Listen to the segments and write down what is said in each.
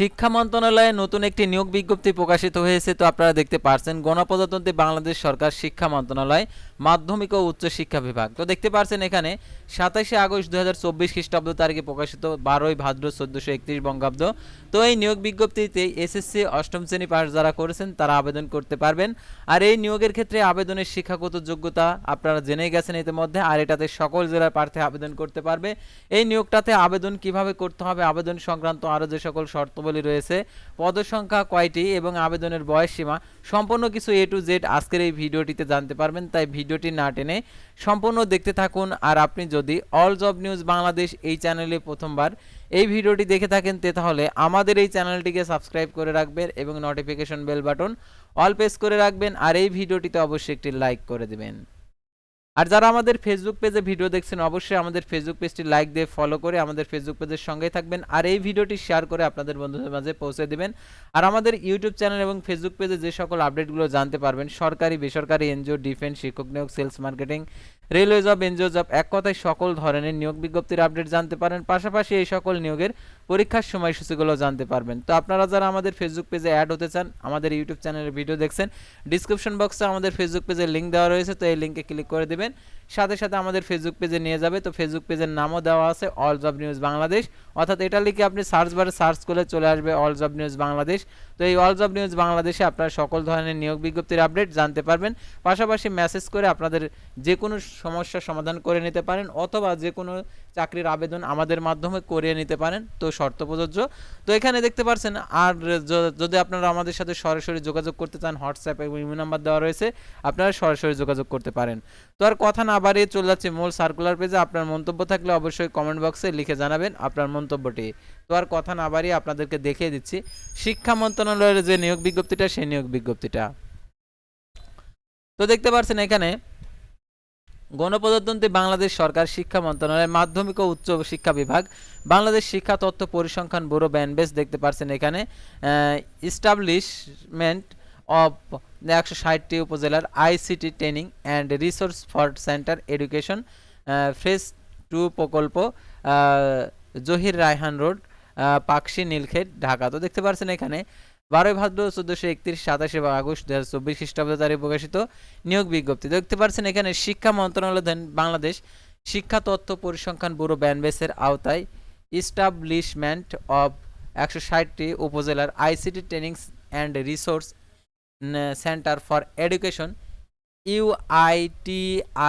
শিক্ষা মন্ত্রণালয়ে নতুন একটি নিয়োগ বিজ্ঞপ্তি প্রকাশিত হয়েছে, তো আপনারা দেখতে পারছেন গণপ্রজাতন্ত্রী বাংলাদেশ সরকার শিক্ষা মন্ত্রণালয়, মাধ্যমিক ও উচ্চ শিক্ষা বিভাগ। তো দেখতে পারছেন এখানে সাতাশে আগস্ট দু হাজার চব্বিশ খ্রিস্টাব্দ তারিখে প্রকাশিত বারোই ভাদ্র চোদ্দোশো একত্রিশ বঙ্গাব্দ। তো এই নিয়োগ বিজ্ঞপ্তিতে এসএসসি অষ্টম শ্রেণি পাশ যারা করেছেন তারা আবেদন করতে পারবেন। আর এই নিয়োগের ক্ষেত্রে আবেদনের শিক্ষাগত যোগ্যতা আপনারা জেনে গেছেন ইতিমধ্যে, আর এটাতে সকল জেলার প্রার্থী আবেদন করতে পারবে। এই নিয়োগটাতে আবেদন কীভাবে করতে হবে, আবেদন সংক্রান্ত আরও যে সকল শর্তাবলী রয়েছে। পদসংখ্যা কয়টি এবং আবেদনের বয়স সীমা সম্পূর্ণ কিছু এ টু জেড আজকের এই ভিডিওটিতে জানতে পারবেন, তাই ভিডিওটি না টেনে সম্পূর্ণ দেখতে থাকুন। আর আপনি যদি অল জব নিউজ বাংলাদেশ এই চ্যানেলে প্রথমবার এই ভিডিওটি দেখে থাকেন, তে তাহলে আমাদের এই চ্যানেলটিকে সাবস্ক্রাইব করে রাখবেন এবং notification bell button all press করে রাখবেন। আর এই ভিডিওটিতে অবশ্যই একটি লাইক করে দেবেন। আর যারা আমাদের ফেসবুক পেজে ভিডিও দেখছেন, অবশ্যই আমাদের ফেসবুক পেজটি লাইক দিয়ে ফলো করে আমাদের ফেসবুক পেজের সঙ্গেই থাকবেন আর এই ভিডিওটি শেয়ার করে আপনাদের বন্ধুদের মাঝে পৌঁছে দেবেন। আর আমাদের ইউটিউব চ্যানেল এবং ফেসবুক পেজে যে সকল আপডেটগুলো জানতে পারবেন, সরকারি, বেসরকারি এনজিও ডিফেন্স শিক্ষক নিয়োগ sales marketing railway job NGO job এক কথায় সকল ধরনের নিয়োগ বিজ্ঞপ্তির আপডেট জানতে পারেন। পাশাপাশি এই সকল নিয়োগের পরীক্ষার সময়সূচিগুলো জানতে পারবেন। তো আপনারা যারা আমাদের ফেসবুক পেজে অ্যাড হতে চান, আমাদের ইউটিউব চ্যানেলের ভিডিও দেখছেন ডিসক্রিপশন বক্সে আমাদের ফেসবুক পেজের লিঙ্ক দেওয়া রয়েছে, তো এই লিঙ্কে ক্লিক করে দেবেন। সাথে সাথে আমাদের ফেসবুক পেজে নিয়ে যাবে, তো ফেসবুক পেজের নামও দেওয়া আছে অল জব নিউজ বাংলাদেশ অর্থাৎ এটা লিখে আপনি সার্চ বারে সার্চ করলে চলে আসবে অল জব নিউজ বাংলাদেশ তো এই অল জব নিউজ বাংলাদেশে আপনারা সকল ধরনের নিয়োগ বিজ্ঞপ্তির আপডেট জানতে পারবেন। পাশাপাশি মেসেজ করে আপনাদের যে কোনো সমস্যার সমাধান করে নিতে পারেন, অথবা যে কোনো চাকরির আবেদন আমাদের মাধ্যমে করিয়ে নিতে পারেন। তো শর্ত প্রযোজ্য। তো এখানে দেখতে পাচ্ছেন আর যদি আপনারা আমাদের সাথে সরাসরি যোগাযোগ করতে চান, হোয়াটসঅ্যাপ এবং ইমেল নাম্বার দেওয়া রয়েছে, আপনারা সরাসরি যোগাযোগ করতে পারেন। তো আর কথা না বাড়িয়ে চলে যাচ্ছে মূল সার্কুলার পেজে আপনার মন্তব্য থাকলে অবশ্যই কমেন্ট বক্সে লিখে জানাবেন আপনার মন্তব্যটি। তো আর কথা না বাড়িয়ে আপনাদেরকে দেখিয়ে দিচ্ছি, শিক্ষা মন্ত্রণালয়ের যে নিয়োগ বিজ্ঞপ্তিটা, সেই নিয়োগ বিজ্ঞপ্তিটা। তো দেখতে পাচ্ছেন এখানে গণপ্রজাতন্ত্রী বাংলাদেশ সরকার শিক্ষা মন্ত্রণালয়ের মাধ্যমিক ও উচ্চ শিক্ষা বিভাগ, বাংলাদেশ শিক্ষা তত্ত্ব পরিসংখ্যান ব্যুরো ব্যানবেস দেখতে পাচ্ছেন এখানে ইস্টাবলিশমেন্ট অফ একশো ষাটটি উপজেলার ICT training and resource for centre education phase two প্রকল্প জহির রায়হান রোড পাকশি নীলক্ষেত, ঢাকা। তো দেখতে পাচ্ছেন এখানে বারোই ভাদ্র চোদ্দোশো একত্রিশ সাতাশে আগস্ট দু হাজার চব্বিশ খ্রিস্টাব্দ তারিখে প্রকাশিত নিয়োগ বিজ্ঞপ্তি। দেখতে পাচ্ছেন এখানে শিক্ষা মন্ত্রণালয় বাংলাদেশ শিক্ষা তথ্য পরিসংখ্যান ব্যুরো ব্যানবেসের আওতায় ইস্টাবলিশমেন্ট অব একশো ষাটটি উপজেলার ICT training and resource centre for education UITIC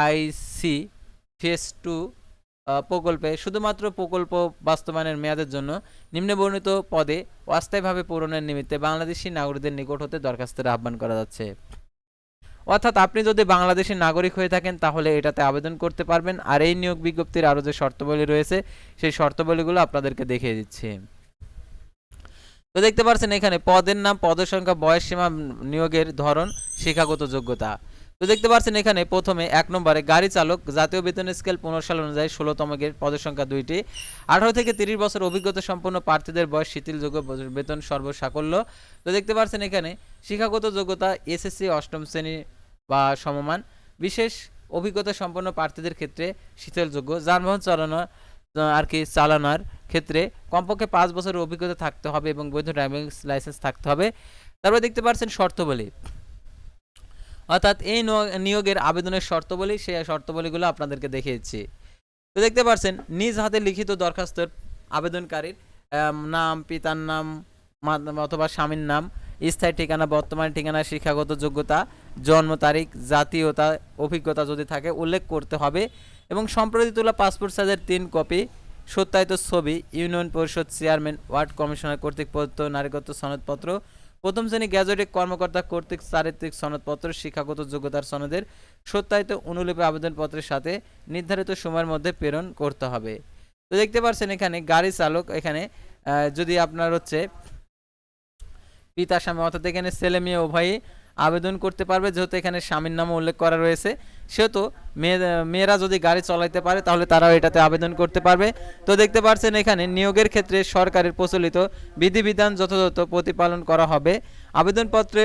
phase two প্রকল্পে, শুধুমাত্র প্রকল্প বাস্তবায়নের মেয়াদের জন্য নিম্নবর্ণিত পদে অস্থায়ীভাবে পূরণের নিমিত্তে বাংলাদেশি নাগরিকদের নিকট হতে দরখাস্তের আহ্বান করা যাচ্ছে। অর্থাৎ আপনি যদি বাংলাদেশি নাগরিক হয়ে থাকেন, তাহলে এটাতে আবেদন করতে পারবেন। আর এই নিয়োগ বিজ্ঞপ্তির আরও যে শর্তাবলী রয়েছে, সেই শর্তাবলীগুলো আপনাদেরকে দেখিয়ে দিচ্ছি। তো দেখতে পাচ্ছেন এখানে, পদের নাম, পদের সংখ্যা বয়স সীমা নিয়োগের ধরন, শিক্ষাগত যোগ্যতা। তো দেখতে পাচ্ছেন এখানে প্রথমে এক নম্বরে গাড়ি চালক, জাতীয় বেতন স্কেল পনেরো সাল অনুযায়ী ষোলোতম পদের সংখ্যা দুইটি। আঠারো থেকে তিরিশ বছর অভিজ্ঞতা সম্পন্ন প্রার্থীদের বয়স শিথিলযোগ্য বেতন সর্বসাকল্য। তো দেখতে পাচ্ছেন এখানে শিক্ষাগত যোগ্যতা এসএসসি অষ্টম শ্রেণি বা সমমান। বিশেষ অভিজ্ঞতা সম্পন্ন প্রার্থীদের ক্ষেত্রে শিথিলযোগ্য। যানবাহন চালানো আর কি চালানোর ক্ষেত্রে কমপক্ষে পাঁচ বছরের অভিজ্ঞতা থাকতে হবে এবং বৈধ ড্রাইভিং লাইসেন্স থাকতে হবে। তারপরে দেখতে পাচ্ছেন শর্তাবলী। অর্থাৎ এই নিয়োগ- নিয়োগের আবেদনের শর্তাবলী, সেই শর্তাবলীগুলো আপনাদেরকে দেখিয়েছি। তো দেখতে পাচ্ছেন নিজ হাতে লিখিত দরখাস্তের আবেদনকারীর নাম, পিতার নাম অথবা স্বামীর নাম, স্থায়ী ঠিকানা, বর্তমান ঠিকানা, শিক্ষাগত যোগ্যতা, জন্ম তারিখ, জাতীয়তা, অভিজ্ঞতা যদি থাকে, উল্লেখ করতে হবে এবং সম্প্রতি তোলা পাসপোর্ট সাইজের তিন কপি, সত্যায়িত ছবি, ইউনিয়ন পরিষদ চেয়ারম্যান, ওয়ার্ড কমিশনার কর্তৃক প্রদত্ত নারীগত সনদপত্র প্রথম শ্রেণি গ্যাজেটেড কর্মকর্তা কর্তৃক চারিত্রিক সনদপত্র, শিক্ষাগত যোগ্যতার সনদের সত্যায়িত অনুলিপি আবেদনপত্রের সাথে নির্ধারিত সময়ের মধ্যে প্রেরণ করতে হবে। তো দেখতে পাচ্ছেন এখানে গাড়ি চালক এখানে যদি আপনার হচ্ছে পিতা স্বামী, অর্থাৎ এখানে ছেলে মেয়ে উভয়ই আবেদন করতে পারবে, যেহেতু এখানে স্বামীর নামও উল্লেখ করা রয়েছে। সেহেতু মেয়ে, মেয়েরা যদি গাড়ি চলাইতে পারে, তাহলে তারাও এটাতে আবেদন করতে পারবে। তো দেখতে পাচ্ছেন এখানে, নিয়োগের ক্ষেত্রে সরকারের প্রচলিত বিধিবিধান যথাযথ প্রতিপালন করা হবে। আবেদনপত্রে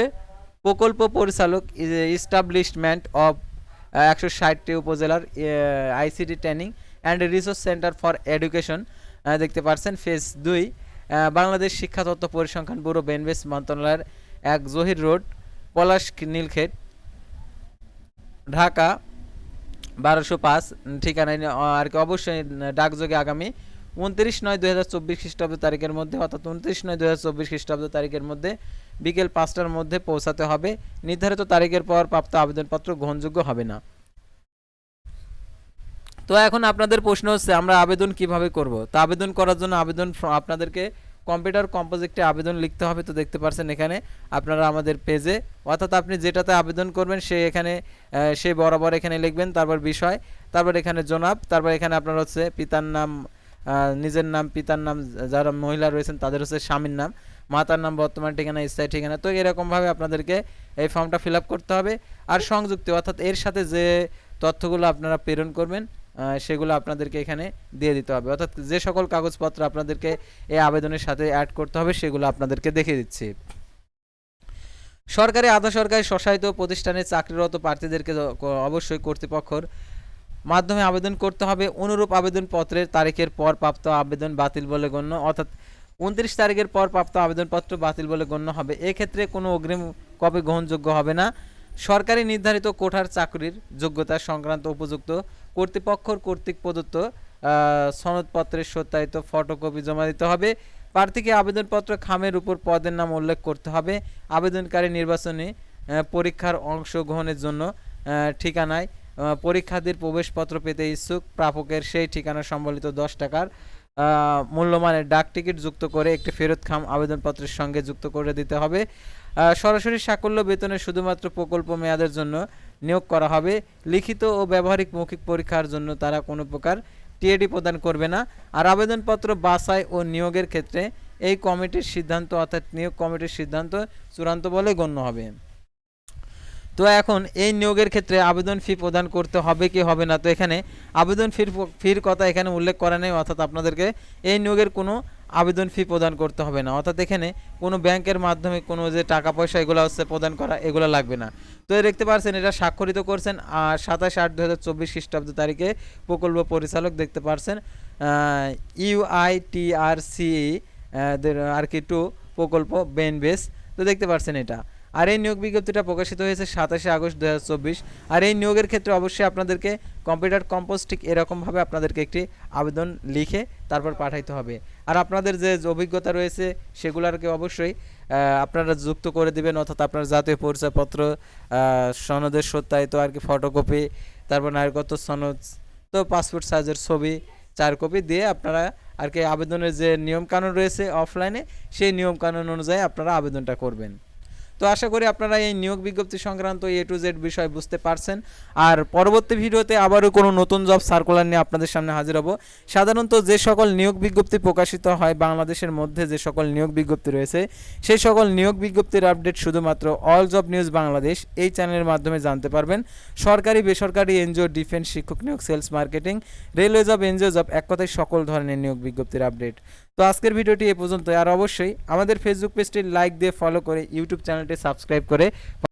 প্রকল্প পরিচালক ইস্টাবলিশমেন্ট অফ একশো ষাটটি উপজেলার ICT training and resource centre for education দেখতে পাচ্ছেন ফেজ দুই বাংলাদেশ শিক্ষা তত্ত্ব পরিসংখ্যান ব্যুরো, বেনবেস মন্ত্রণালয়ের এক জহির রোড। পলাশ নীলক্ষেত, ঢাকা, বারোশো পাঁচ ঠিকানায় আর কি অবশ্যই ডাকযোগে আগামী উনত্রিশ নয় দু হাজার চব্বিশ খ্রিস্টাব্দ তারিখের মধ্যে, অর্থাৎ উনত্রিশ নয় দু হাজার চব্বিশ খ্রিস্টাব্দ তারিখের মধ্যে বিকেল পাঁচটার মধ্যে পৌঁছাতে হবে। নির্ধারিত তারিখের পর প্রাপ্ত আবেদনপত্র গ্রহণযোগ্য হবে না। তো এখন আপনাদের প্রশ্ন হচ্ছে, আমরা আবেদন কীভাবে করব? তো আবেদন করার জন্য আবেদন আপনাদেরকে কম্পিউটার কম্পোজিটে আবেদন লিখতে হবে তো দেখতে পাচ্ছেন এখানে আপনারা আমাদের পেজে অর্থাৎ আপনি যেটাতে আবেদন করবেন সে এখানে সেই বরাবর এখানে লিখবেন, তারপর বিষয়, তারপর এখানে জনাব, তারপর এখানে আপনার হচ্ছে পিতার নাম নিজের নাম, পিতার নাম, যারা মহিলা রয়েছেন তাদের হচ্ছে স্বামীর নাম, মাতার নাম, বর্তমান ঠিকানা, স্থায়ী ঠিকানা, তো এরকমভাবে আপনাদেরকে এই ফর্মটা ফিল করতে হবে। আর সংযুক্তি, অর্থাৎ এর সাথে যে তথ্যগুলো আপনারা প্রেরণ করবেন সেগুলো আপনাদেরকে এখানে দিয়ে দিতে হবে। অর্থাৎ যে সকল কাগজপত্র আপনাদেরকে এই আবেদনের সাথে অ্যাড করতে হবে, সেগুলো আপনাদেরকে দেখিয়ে দিচ্ছি। সরকারি আধা সরকারি স্বশায়িত প্রতিষ্ঠানে চাকরিরত প্রার্থীদেরকে অবশ্যই কর্তৃপক্ষর মাধ্যমে আবেদন করতে হবে। অনুরূপ আবেদনপত্রের তারিখের পর প্রাপ্ত আবেদন বাতিল বলে গণ্য, অর্থাৎ উনত্রিশ তারিখের পর প্রাপ্ত আবেদনপত্র বাতিল বলে গণ্য হবে। এক্ষেত্রে কোনো অগ্রিম কপি গ্রহণযোগ্য হবে না। সরকারি নির্ধারিত কোঠার চাকরির যোগ্যতা সংক্রান্ত উপযুক্ত কর্তৃপক্ষর কর্তৃক প্রদত্ত সনদপত্রের সত্যায়িত ফটোকপি জমা দিতে হবে। প্রার্থীকে আবেদনপত্র খামের উপর পদের নাম উল্লেখ করতে হবে। আবেদনকারী নির্বাচনী পরীক্ষার অংশগ্রহণের জন্য ঠিকানায় পরীক্ষার্থীর প্রবেশপত্র পেতে ইচ্ছুক। প্রাপকের সেই ঠিকানা সম্বলিত দশ টাকার মূল্যমানের ডাক টিকিট যুক্ত করে একটি ফেরত খাম আবেদনপত্রের সঙ্গে যুক্ত করে দিতে হবে। সরাসরি সাকল্য বেতনে শুধুমাত্র প্রকল্প মেয়াদের জন্য নিয়োগ করা হবে। লিখিত ও ব্যবহারিক মৌখিক পরীক্ষার জন্য তারা কোনো প্রকার টিএডি প্রদান করবে না। আর আবেদনপত্র বাছাই ও নিয়োগের ক্ষেত্রে এই কমিটির সিদ্ধান্ত, অর্থাৎ নিয়োগ কমিটির সিদ্ধান্ত চূড়ান্ত বলে গণ্য হবে। তো এখন এই নিয়োগের ক্ষেত্রে আবেদন ফি প্রদান করতে হবে কি হবে না? তো এখানে আবেদন ফির ফির কথা এখানে উল্লেখ করা নেই, অর্থাৎ আপনাদেরকে এই নিয়োগের কোনো আবেদন ফি প্রদান করতে হবে না। অর্থাৎ এখানে কোনো ব্যাংকের মাধ্যমে কোনো যে টাকা পয়সা এগুলো হচ্ছে প্রদান করা, এগুলো লাগবে না। তো দেখতে পাচ্ছেন এটা স্বাক্ষরিত করছেন, আর সাতাশ আট দু হাজার চব্বিশ খ্রিস্টাব্দ তারিখে প্রকল্প পরিচালক দেখতে পাচ্ছেন ইউআইটিআরসি আর কি টু প্রকল্প বেনবেস তো দেখতে পাচ্ছেন এটা। আর এই নিয়োগ বিজ্ঞপ্তিটা প্রকাশিত হয়েছে সাতাশে আগস্ট দু হাজার চব্বিশ। আর এই নিয়োগের ক্ষেত্রে অবশ্যই আপনাদেরকে কম্পিউটার কম্পোস্টিক এরকমভাবে আপনাদেরকে একটি আবেদন লিখে তারপর পাঠাইতে হবে। আর আপনাদের যে অভিজ্ঞতা রয়েছে সেগুলোকে অবশ্যই আপনারা যুক্ত করে দিবেন, অর্থাৎ আপনার জাতীয় পরিচয়পত্র সনদের সত্যায়িত আর কি ফটোকপি তারপর নাগরিকত্ব সনদ, তো পাসপোর্ট সাইজের ছবি, চার কপি দিয়ে আপনারা আর কি আবেদনের যে নিয়মকানুন রয়েছে অফলাইনে সেই নিয়মকানুন অনুযায়ী আপনারা আবেদনটা করবেন। তো আশা করি আপনারা এই নিয়োগ বিজ্ঞপ্তি সংক্রান্ত এ টু জেড বিষয় বুঝতে পারছেন। আর পরবর্তী ভিডিওতে আবারও কোনো নতুন জব সার্কুলার নিয়ে আপনাদের সামনে হাজির হব। সাধারণত যে সকল নিয়োগ বিজ্ঞপ্তি প্রকাশিত হয় বাংলাদেশের মধ্যে যে সকল নিয়োগ বিজ্ঞপ্তি রয়েছে, সেই সকল নিয়োগ বিজ্ঞপ্তির আপডেট শুধুমাত্র অল জব নিউজ বাংলাদেশ এই চ্যানেলের মাধ্যমে জানতে পারবেন। সরকারি, বেসরকারি, এনজিও, ডিফেন্স, শিক্ষক নিয়োগ, sales marketing, railway job, NGO job এক কথায় সকল ধরনের নিয়োগ বিজ্ঞপ্তির আপডেট। তো আজকের ভিডিওটি এ পর্যন্ত আর অবশ্যই আমাদের ফেসবুক পেজটি লাইক দিয়ে ফলো করে ইউটিউব চ্যানেলটি সাবস্ক্রাইব করে